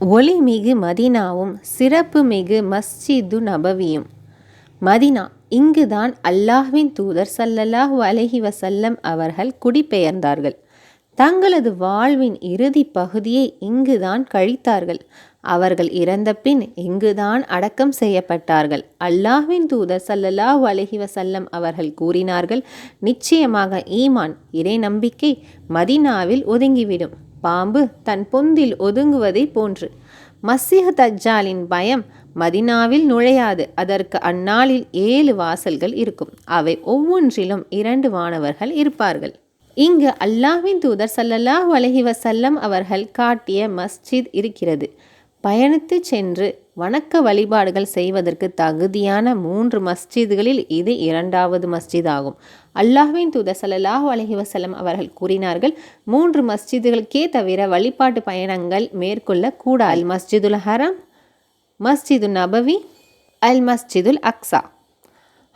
ஒளிமிகு மதினாவும் சிறப்புமிகு மஸ்ஜிது நபவியும். மதினா இங்குதான் அல்லாஹ்வின் தூதர் சல்லல்லாஹ் அலஹி வசல்லம் அவர்கள் குடிபெயர்ந்தார்கள். தங்களது வாழ்வின் இறுதி பகுதியை இங்குதான் கழித்தார்கள். அவர்கள் இறந்த பின் இங்குதான் அடக்கம் செய்யப்பட்டார்கள். அல்லாஹ்வின் தூதர் சல்லல்லாஹ் அலஹி வசல்லம் அவர்கள் கூறினார்கள் நிச்சயமாக ஈமான் இறை நம்பிக்கை மதினாவில் ஒதுங்கிவிடும். பாம்பு தன் பொந்தில் ஒதுங்குவதை போன்று. மஸ்ஸிஹ் தஜ்ஜாலின் பயம் மதினாவில் நுழையாது. அதற்கு அந்நாளில் ஏழு வாசல்கள் இருக்கும். அவை ஒவ்வொன்றிலும் இரண்டு வானவர்கள் இருப்பார்கள். இங்கு அல்லாஹ்வின் தூதர் சல்லல்லாஹ் அலைஹி வசல்லம் அவர்கள் காட்டிய மஸ்ஜித் இருக்கிறது. பயணித்து சென்று வணக்க வழிபாடுகள் செய்வதற்கு தகுதியான மூன்று மஸ்ஜிதுகளில் இது இரண்டாவது மஸ்ஜித் ஆகும் அல்லாஹ்வின் தூதர் ஸல்லல்லாஹு அலஹிவசலம் அவர்கள் கூறினார்கள் மூன்று மஸ்ஜிதுகளுக்கே தவிர வழிபாட்டு பயணங்கள் மேற்கொள்ள கூடாது அல் மஸ்ஜிதுல் ஹரம் மஸ்ஜிது நபவி அல் மஸ்ஜிதுல் அக்ஸா.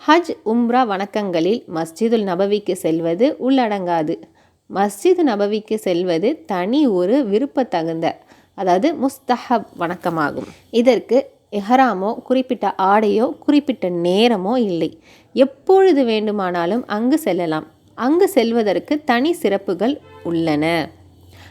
ஹஜ் உம்ரா வணக்கங்களில் மஸ்ஜிதுல் நபவிக்கு செல்வது உள்ளடங்காது. மஸ்ஜிது நபவிக்கு செல்வது தனி ஒரு விருப்பத்தகுந்த அதாவது முஸ்தஹப் வணக்கமாகும். இதற்கு எஹராமோ குறிப்பிட்ட ஆடையோ குறிப்பிட்ட நேரமோ இல்லை. எப்பொழுது வேண்டுமானாலும் அங்கு செல்லலாம். அங்கு செல்வதற்கு தனி சிறப்புகள் உள்ளன.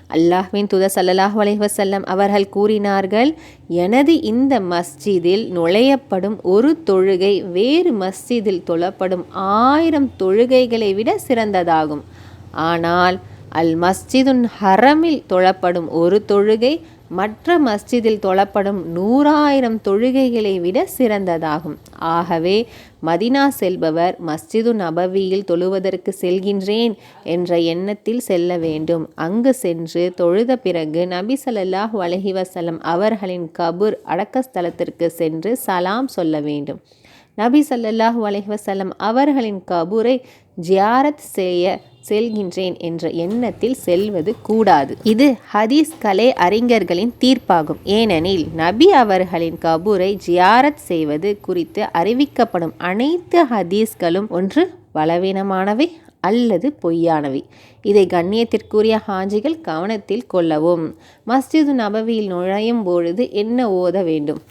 அல்லாஹ்வின் துத சல்லாஹ் அலைஹி அவர்கள் கூறினார்கள் எனது இந்த மஸ்ஜிதில் நுழையப்படும் ஒரு தொழுகை வேறு மஸ்ஜிதில் தொழப்படும் ஆயிரம் தொழுகைகளை விட சிறந்ததாகும். ஆனால் அல் மஸ்ஜிதுன் ஹரமில் தொழப்படும் ஒரு தொழுகை மற்ற மஸ்ஜிதில் தொழப்படும் நூறாயிரம் தொழுகைகளை விட சிறந்ததாகும். ஆகவே மதினா செல்பவர் மஸ்ஜிது நபவியில் தொழுவதற்கு செல்கின்றேன் என்ற எண்ணத்தில் செல்ல வேண்டும். அங்கு சென்று தொழுத பிறகு நபி ஸல்லல்லாஹு வலஹிவசலம் அவர்களின் கபூர் அடக்கஸ்தலத்திற்கு சென்று சலாம் சொல்ல வேண்டும். நபி சல்லல்லாஹ் அலைஹி அவர்களின் கபூரை ஜியாரத் செய்ய செல்கின்றேன் என்ற எண்ணத்தில் செல்வது கூடாது. இது ஹதீஸ் கலை அறிஞர்களின் தீர்ப்பாகும். ஏனெனில் நபி அவர்களின் கபூரை ஜியாரத் செய்வது குறித்து அறிவிக்கப்படும் அனைத்து ஹதீஸ்களும் ஒன்று பலவீனமானவை அல்லது பொய்யானவை. இதை கண்ணியத்திற்குரிய ஹாஜிகள் கவனத்தில் கொள்ளவும். மஸ்ஜிது நபவியில் நுழையும் பொழுது என்ன ஓத வேண்டும்?